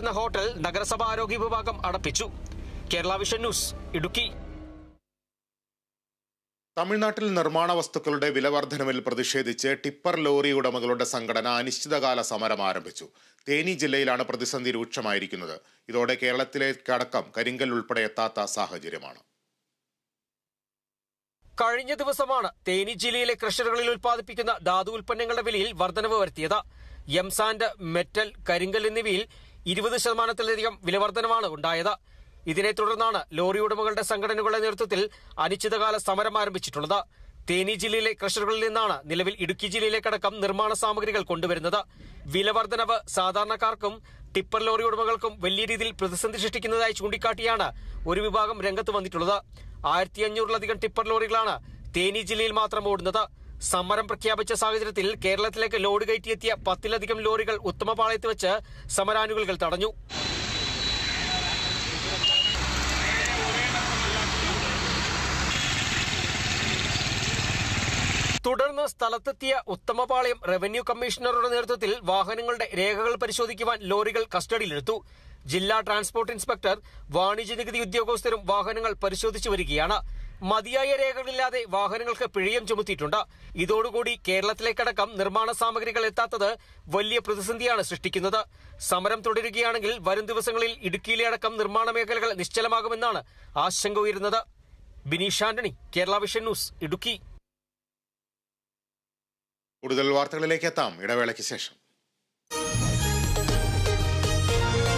എന്ന ഹോട്ടൽ നഗരസഭ ആരോഗ്യ വിഭാഗം അടപ്പിച്ചു. Kerala vision news Idukki. തമിഴ്നാട്ടിൽ നിർമ്മാണ വസ്തുക്കളുടെ വിലവർദ്ധനവിൽ പ്രതിഷേധിച്ച് ടിപ്പർ ലോറി ഉടമകളുടെ സംഘടന അനിശ്ചിതകാല സമരം ആരംഭിച്ചു. തേനി ജില്ലയിലാണ് പ്രതിസന്ധി രൂക്ഷമായിരിക്കുന്നത്. ഇതോടെ കേരളത്തിലേക്കടക്കം കരിങ്കൽ ഉൾപ്പെടെ എത്താത്ത സാഹചര്യമാണ്. കഴിഞ്ഞ ദിവസമാണ് തേനി ജില്ലയിലെ ക്രഷറുകളിൽ ഉൽപ്പാദിപ്പിക്കുന്ന ധാതു ഉൽപ്പന്നങ്ങളുടെ വിലയിൽ വർധനവ് വരുത്തിയത്. എംസാൻഡ് മെറ്റൽ കരിങ്കൽ എന്നിവയിൽ ഇരുപത് ശതമാനത്തിലധികം വിലവർധനമാണ് ഉണ്ടായത്. ഇതിനെ തുടർന്നാണ് ലോറി ഉടമകളുടെ സംഘടനകളുടെ നേതൃത്വത്തിൽ അനിശ്ചിതകാല സമരം ആരംഭിച്ചിട്ടുള്ളത്. തേനി ജില്ലയിലെ ക്രഷറുകളിൽ നിന്നാണ് നിലവിൽ ഇടുക്കി ജില്ലയിലേക്കടക്കം നിർമ്മാണ സാമഗ്രികൾ കൊണ്ടുവരുന്നത്. വിലവർധനവ് സാധാരണക്കാർക്കും ടിപ്പർ ലോറി ഉടമകൾക്കും വലിയ രീതിയിൽ പ്രതിസന്ധി സൃഷ്ടിക്കുന്നതായി ചൂണ്ടിക്കാട്ടിയാണ് ഒരു വിഭാഗം രംഗത്ത് വന്നിട്ടുള്ളത്. ആയിരത്തി അഞ്ഞൂറിലധികം ടിപ്പർ ലോറികളാണ് തേനി ജില്ലയിൽ മാത്രം ഓടുന്നത്. സമരം പ്രഖ്യാപിച്ച സാഹചര്യത്തിൽ കേരളത്തിലേക്ക് ലോഡ് കയറ്റിയെത്തിയ പത്തിലധികം ലോറികൾ ഉത്തമപാളയത്ത് വെച്ച് സമരാനുകൂലികൾ തടഞ്ഞു. തുടർന്ന് സ്ഥലത്തെത്തിയ ഉത്തമപാളയം റവന്യൂ കമ്മീഷണറുടെ നേതൃത്വത്തിൽ വാഹനങ്ങളുടെ രേഖകൾ പരിശോധിക്കുവാൻ ലോറികൾ കസ്റ്റഡിയിലെടുത്തു. ജില്ലാ ട്രാൻസ്പോർട്ട് ഇൻസ്പെക്ടർ വാണിജ്യ നികുതി ഉദ്യോഗസ്ഥരും വാഹനങ്ങൾ പരിശോധിച്ചു വരികയാണ്. മതിയായ രേഖകളില്ലാതെ വാഹനങ്ങൾക്ക് പിഴയും ചുമത്തിയിട്ടുണ്ട്. ഇതോടുകൂടി കേരളത്തിലേക്കടക്കം നിർമ്മാണ സാമഗ്രികൾ എത്താത്തത് വലിയ പ്രതിസന്ധിയാണ് സൃഷ്ടിക്കുന്നത്. സമരം തുടരുകയാണെങ്കിൽ വരും ദിവസങ്ങളിൽ ഇടുക്കിയിലെ അടക്കം നിർമ്മാണ മേഖലകൾ നിശ്ചലമാകുമെന്നാണ് ആശങ്ക ഉയരുന്നത്. Bineesh Antony Kerala vision news Idukki. കൂടുതൽ വാർത്തകളിലേക്ക് എത്താം. ഇടവേളയ്ക്ക് ശേഷം.